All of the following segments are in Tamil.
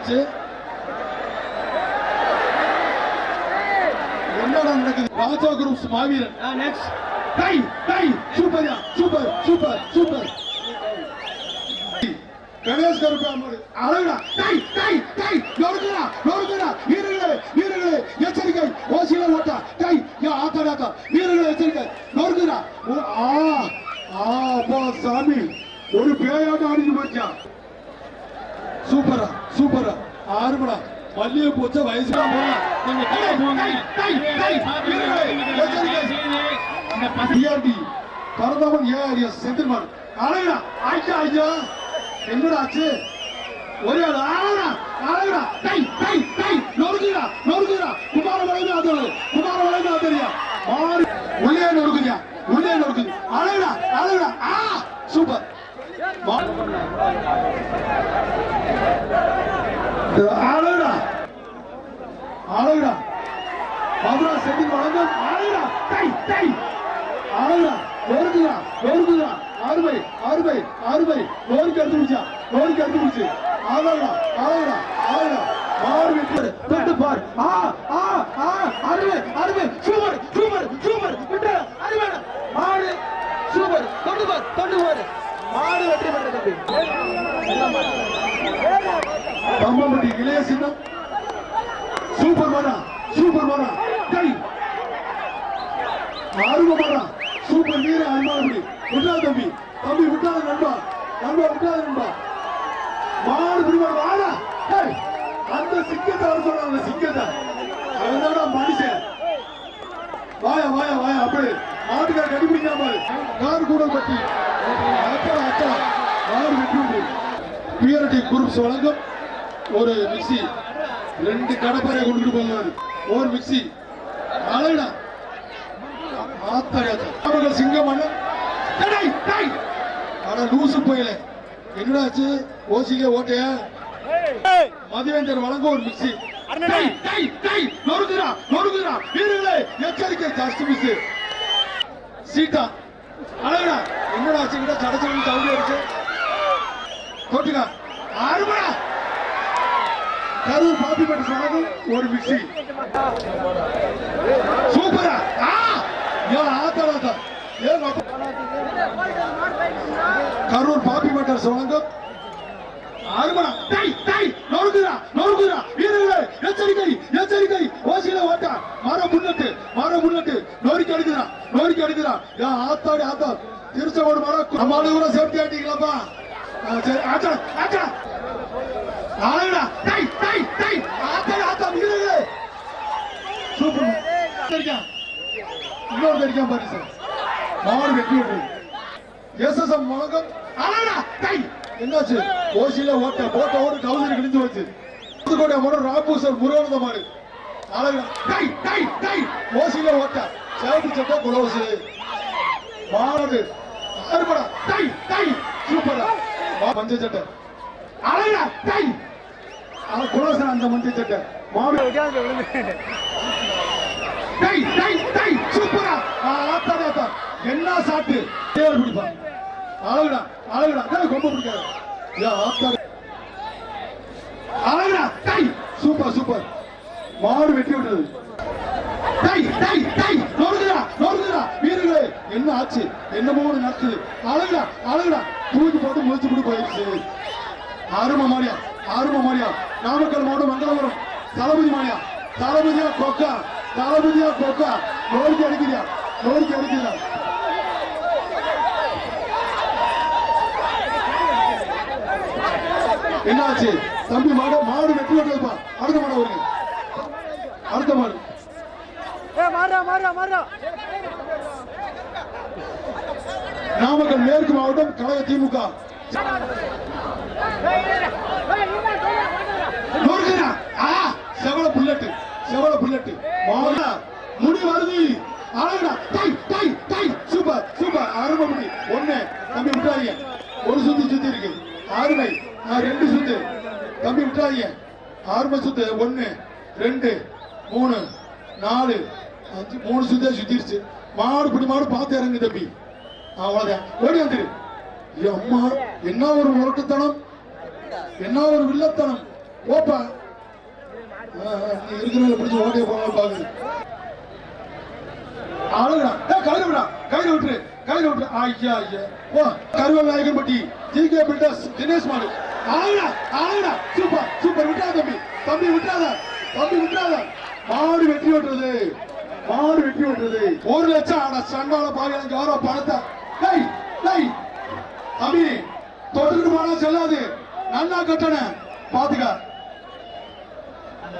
ஆச்சு. என்னடா நடக்குது? ராஜா குரூப்ஸ் மாவீரன். Next tie tie சூப்பர்யா super super super Ganesh Karuppamadu அழகா டை டை டை. நொறுக்குறா நொறுக்குறா வீரர்களே வீரர்களே எச்சரிக்கை. ஓசியில ஓட்டா. டை யா ஆத்தாடாக்கா வீரர்களே எச்சரிக்கை. நொறுக்குறா ஓ, ஆ ஆ அப்பா சாமி. ஒரு பேயாட்டம் ஆடிட்டு போச்சான் சூப்பரா சூப்பரா ஆறுமடா மல்லிகை பூச்ச வயசு கொஞ்சம் கீழே போங்க. இந்த பசங்க டிஆர்டி பரதவன் ஏஆர்எஸ் செந்தில்மான் அழகா ஆயிட்டா ஐயா என்னடா ஆச்சு ஒரே ஆள் அழகா அழகா டை டை டை நொறுக்குறா நொறுக்குறா குமார வளைந்து ஆதரவு குமார வளைந்து ஆதரியா மாறி உள்ளே நொறுக்குறியா உள்ளே நொறுக்குது அழகா அழகா ஆ சூப்பர் மா- அழகா அழகா மதுரா செந்தில் வழங்கும் அழகா டை டை அழகா நொறுக்குறா நொறுக்குறா அருமை அருமை அருமை நோருக்கு எடுத்து முடிச்சா நோருக்கு எடுத்து முடிச்சு ஆகலாம் ஆகலாம் ஆகலாம் மாறு விட்டு தொட்டு பார். ஆ ஆ ஆ அருமை அருமை சூப்பர் சூப்பர் சூப்பர். விட்டு அருமை. மாடு சூப்பர். தொட்டு பார் தொட்டு பார். மாடு வெற்றி பெற்ற தம்பி. பம்பம்பட்டி இளைய சின்னம். சூப்பர் மனா சூப்பர் மனா டை ஆர்வ வீர அன்பானபடி விட்டா தம்பி. தம்பி விட்டாத நண்பா. நண்பா விட்டாத நண்பா. மாடு பிடிவாடு வாடா. அந்த சிக்கத்தை அவர் சொல்றாங்க சிக்கத்தை அவன்தாடா மனுஷன்? வாயா வாயா வாயா அப்படி. மாட்டுக்கார கடிபிடிக்காம கார் கூட பற்றி அக்கா அக்கா. மாடு விட்டு பிஆர்டி குரூப்ஸ் வழங்கும் ஒரு மிக்சி. ரெண்டு கடப்பறை கொண்டுட்டு போவாரு ஒரு மிக்சி. அழகா ஆத்தாடியாத்த சிங்கம். அட லூசு போயில. என்னடா ஆச்சு ஓசிலே ஓட்டையா மதிவேந்தர் வழங்க ஒரு மிக்சி. நொறுக்குறா நொறுக்குறா வீரர்களே எச்சரிக்கை ஜஸ்ட் மிஸ் சீட்டா. அழகா என்னடா ஆச்சு? கிட்ட சடச்சவன் சவுண்ட் அடிச்சு தொட்டுக்கா அருமடா. கரூர் பாப்பி பட்டு வழங்கும் ஒரு மிக்சி சூப்பரா. ஆ. ஏ கரூர் பாப்பி மட்டர் வழங்கும் அருமடா டை டை நொறுக்குறா நொறுக்குறா வீரர்களே எச்சரிக்கை எச்சரிக்கை. ஓசியில ஓட்டா. மர முன்னட்டு மர முன்னட்டு நொறுக்கி அடிக்கிறா நொறுக்கி அடிக்கிறா ஏன் ஆத்தாடி ஆத்தா. திருச்செங்கோடு மர நம்ம ஆளு கூட சேஃப்டி சரி ஆச்சா ஆச்சா ஆளுடா டை டை டை ஆத்தாடி ஆத்தா வீரர்களே. சூப்பர். தெரியும் இன்னொரு தெரியும் பாரு சார். மாடு வெட்டி விட்டு எஸ்எஸ்எம் வழங்கம். அழகா டை என்னாச்சு? ஓசியில ஓட்ட போட்ட ஓடு கவுசரி கிழிஞ்சு வச்சு புதுக்கோட்டை மோட ராபூசர் முருகனந்த மாடு. அழகா டை டை டை ஓசியில ஓட்ட. சேவடி சட்டை மாடு. அருமடா. டை டை சூப்பரா மா- மஞ்சள் சட்டை. அழகா டை குலோசன் அந்த மஞ்சள் சட்டை. மாடு. டை டை டை சூப்பரா ஆத்தா என்ன சாப்பிட்டு தேவர் பிடிப்பா. அழகுடா அழகுடா. டேய் கொம்ப பிடிக்காது அழகுடா டை சூப்பர் சூப்பர். மாடு வெட்டி விட்டது. டை டை டை நொறுக்குடா நொறுக்குடா. வீரர்களே என்ன ஆச்சு? என்னமோ ஒரு நடக்குது. அழகுடா அழகுடா. தூக்கி போட்டு முடிச்சு போட்டு போயிடுச்சு. அரும மாரியா அரும மாரியா. நாமக்கல் மாவட்டம் மங்களபுரம். தளபதி மாரியா. தளபதியா கொக்கா. தளபதியா கொக்கா. நோய்க்கு அடிக்கிறியா? நோய்க்கு அடிக்கிறியா? என்னாச்சு? தம்பி மாடு மாடு வெட்டி விட்டதுப்பா அடுத்த மாடு வருங்க அடுத்த மாடு. நாமக்கல் மேற்கு மாவட்டம் கழக திமுக. செவல புல்லட்டு செவல புல்லட்டு. மாடா முடி வருது. அழகுடா. டை டை டை சூப்பர் சூப்பர். அருமை முடி. ஒண்ணு. தம்பி விட்டாதீங்க ஒரு சுத்து சுத்தி இருக்கு. ஆறுமை. ரெண்டு சுத்து. தம்பி விட்டாதீங்க ஆறுமை சுத்து. ஒண்ணு ரெண்டு மூணு நாலு அஞ்சு மூணு சுத்தே சுத்திருச்சு. மாடு பிடி மாடு பார்த்து இறங்கு தம்பி. அவ்வளவுதான். ஓடி வந்துரு. அம்மா என்ன ஒரு முரட்டுத்தனம்? என்ன ஒரு வில்லத்தனம்? ஓப்பா இருக்கிறவங்க பிடிச்சி ஓட்டையை போனாலும் பாக்குது ஆளுங்கடா. கயிறு விடா. கயிறு விட்டுரு. கை விட்டுரு ஐயா ஐயா ஓ கருவல் நாயகன்பட்டி ஜி கே பில்டர்ஸ் தினேஷ் மாடு ஆளுங்கடா ஆளுங்கடா சூப்பர் சூப்பர். விட்டாத தம்பி. தம்பி விட்டாத தம்பி விட்டாத மாடு வெற்றி விட்டுறது மாடு வெற்றி ஓட்டுறது ஒரு லட்சம் ஆனா சண்டால பாரு எனக்கு யாரோ பணத்தை. டேய் டேய். தம்பி தொட்டுக்கிட்டு போனா செல்லாது. நல்லா கட்டண. பாத்துக்க.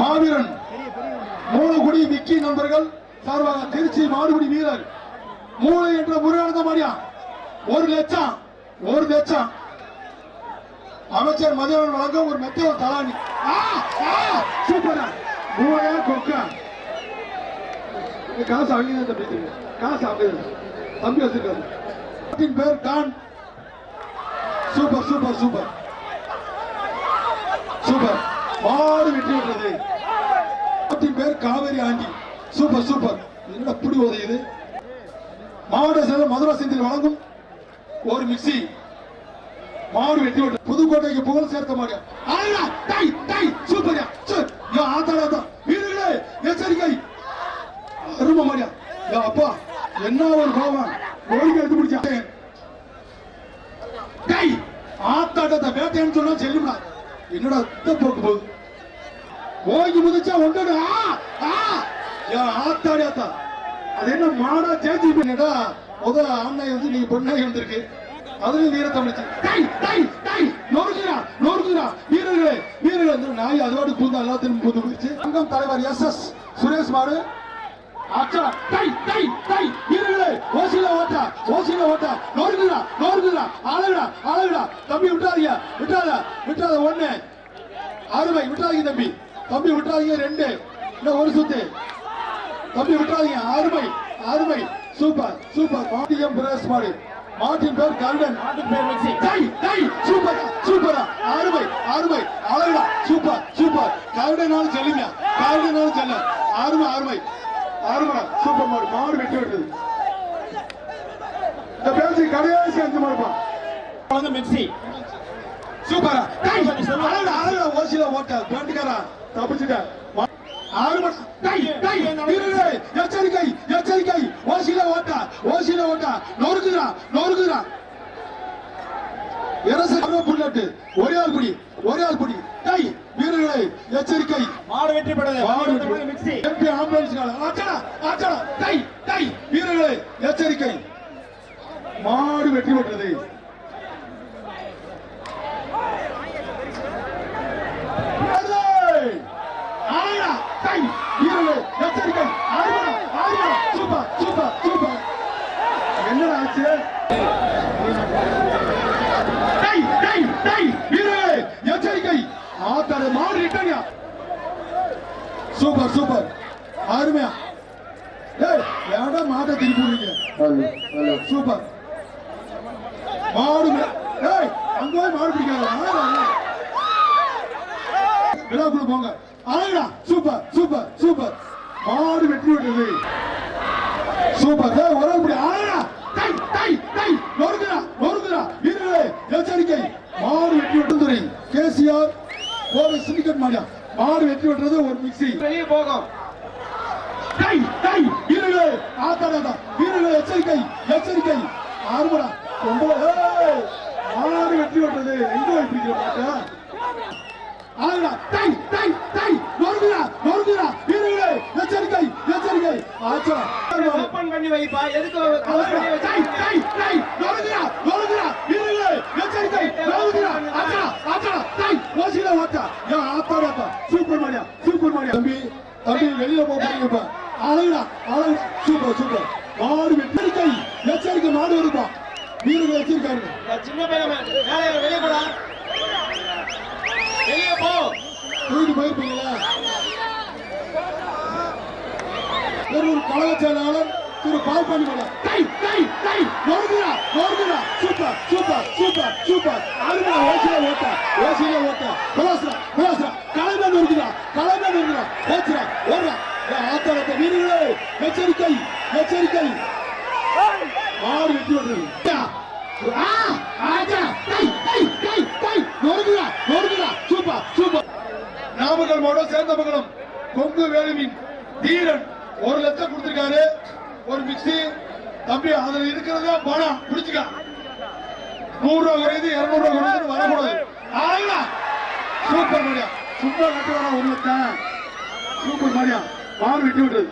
மாவீரன். மூலகுடி விக்கி நண்பர்கள். சார்பாக திருச்சி மாடுபிடி வீரர். மூளை என்ற முருகானந்த மாடியா ஒரு லட்சம் ஒரு லட்சம். அமைச்சர் மதியவன் வழங்க ஒரு மெத்தைய தலானி சூப்பரா. மூளையா கொக்கா? காசு அங்கேதான் தம்பி காசு அங்கேதான் தம்பி வச்சிருக்காரு. பேர் டான் சூப்பர் சூப்பர் சூப்பர். சூப்பர். மாடு வெற்றி விடுறது பேர் காவேரி ஆண்டி. Super super. என்ன புடி உதயுது மாவட்ட செயலர் மதுரை செந்தில் வழங்கும் ஒரு மிக்சி. மாடு வெட்டி ஓட்டு புதுக்கோட்டைக்கு புகழ் சேர்த்த மாட்டேன் ஆயா டை டை சூப்பர்யா சூப்பர் யா ஆத்தாடா வீரர்களே எச்சரிக்கை. அரும மாடியா யா அப்பா என்ன ஒரு பாவம் கோரிக்கை எடுத்து பிடிச்சேன் டை ஆத்தாட்டத்தை வேட்டைன்னு சொன்னா செல்லுமா என்னடா இந்த போக்கு போகுது? ஓங்கி முதிச்சா ஒன்று ஆ ஆ. யா ஆத்தாடி அது என்ன மாடா சேஞ்சி பண்ணிட்டா முத ஆண்நாய் வந்து நீங்க பொண்ணாய் வந்திருக்கு. அதுலயும் வீர தமிழ்ச்சி டை டை டை நொறுக்குறா நொறுக்குறா வீரர்களே வீரர்கள். வந்து நாய் அதோடு பூந்து எல்லாத்தையும் பூந்து போயிடுச்சு சங்கம் தலைவர் எஸ் எஸ் சுரேஷ் மாடு. அச்சா டை டை டை வீரர்களே ஓசில ஓட்டா ஓசில ஓட்டா. நொறுக்குறா நொறுக்குறா அழகுடா அழகுடா. தம்பி விட்டாதீங்க விட்டாத விட்டாத ஒண்ணு. அருமை விட்டாதீங்க தம்பி. தம்பி விட்டாதீங்க ரெண்டு. இன்னும் ஒரு சுத்து. தம்பி விட்டாதீங்க அருமை அருமை. Super super. மாட்டியம் பிரேஸ் மாடு மாட்டின் பேர் டை டை சூப்பர் சூப்பர். அருமை அருமை. அழகுடா. Super super. கருடனாலும் செல்லுங்க. கருடனாலும் செல்ல. அருமை அருமை. அருமைடா. சூப்பர் மாடு. மாடு வெட்டி விட்டது. இந்த பேசி கடைசி அஞ்சு மாடுப்பா வந்து சூப்பரா. டை அழகுடா அழகுடா. ஓசில ஓட்ட. பேண்டுக்காரா எச்சரிக்கை எச்சரிக்கை. ஓசில ஓட்டா ஓசில ஓட்டா. நொறுக்குறா நொறுக்குறா இரசு புல்லட்டு. ஒரே ஆள் குடி ஒரே ஆள் குடி. டை வீரர்களே எச்சரிக்கை. மாடு வெற்றி பெறது மாடு வெற்றி மிக்ஸி எம்பி ஆம்புலன்ஸ் ஆச்சடா ஆச்சடா டை டை வீரர்களே எச்சரிக்கை. மாடு வெற்றி பெற்றது வீரர்களே! ஆயா, டை, வீரர்களே, எச்சரிக்கை ஆறுமணா, ஆறுமணா, சூப்பர் சூப்பர் சூப்பர் என்னடா ஆச்சு டை டை டை வீரர்களே எச்சரிக்கை ஆத்தாட மாடு ரிட்டர்னியா சூப்பர் சூப்பர் அருமையா ஏய் ஏன்டா மாட்டை திருப்பி விடுறீங்க சூப்பர். மாடு ஏய் அங்க போய் மாடு பிடிக்காத. விழாக்குள்ள போங்க. அழகா சூப்பர் சூப்பர் சூப்பர். மாடு வெற்றி விட்டது சூப்பர். ஏய் ஒரு இப்படி அழகா டை டை டை. நொறுக்குறா நொறுக்குறா வீரர்களே எச்சரிக்கை. மாடு வெற்றி விட்டதுரை கேசிஆர் கோவை சிண்டிகேட் மாடியா. மாடு வெற்றி விட்டது ஒரு மிக்ஸி வெளியே போகும். டை டை. வீரர்களே வீரர்களே எச்சரிக்கை எச்சரிக்கை. ஆறுமடா ஒன்பது ஏய், வெற்றி விட்டது எங்க போய் பிடிக்கிற மாட்டா ஆறுடா டை டை டை. நொறுங்குடா நொறுங்குடா. வீரர்களே எச்சரிக்கை எச்சரிக்கை. ஆச்சா. ஓபன் பண்ணி வைப்பா. எதுக்கு close பண்ணி டை வச்சிருக்கீங்க? டை டை நொறுக்குறா நொறுக்குறா வீரர்களே எச்சரிக்கை நொறுக்குறா ஆச்சா ஆச்சா டை ஓசில ஓட்டா யா ஆத்தாடா சூப்பர் மாடியா சூப்பர் மாடியா தம்பி தம்பி வெளியில போக போறீங்கப்பா அழகுடா அழகு சூப்பர் சூப்பர் மாடு எச்சரிக்கை மாடு வருப்பா வீரர்கள் வச்சிருக்காரு இந்த சின்ன பையன் வெளியே போடா. வெளியே போ. தூக்கிட்டு போயிருப்பீங்களா? ஒரு கழக செயலாளர் திரு நோடுகிறா நோடுகிறா சூப்பர் சூப்பர் சூப்பர் சூப்பர் அருமை ஓசில ஓட்ட ஓசில ஓட்ட விளாசுரா விளாசுரா கலைமை நோடுகிறா கலைமை நோடுகிறா ஓச்சுரா ஓடுறா ஆத்தரத்தை வீரர்களே எச்சரிக்கை எச்சரிக்கை மாறு வெட்டி விடுறது ஆ ஆச்சா டை டை டை டை நோடுகிறா நோடுகிறா சூப்பர் சூப்பர் மாவட்டம் சேர்ந்தமங்கலம் கொங்கு வேலுவின் தீரன் ஒரு லட்சம் கொடுத்திருக்காரு. ஒரு மிக்சி தம்பி அதுல இருக்கிறத பணம். பிடிச்சுக்க நூறு ரூபாய் குறையுது இருநூறு ரூபா குறையுது வரக்கூடாது. ஆகலா சூப்பர் மாடியா சும்மா கட்டு வர ஒரு லட்சம்? சூப்பர் மாடியா மாறு விட்டு விட்டுறது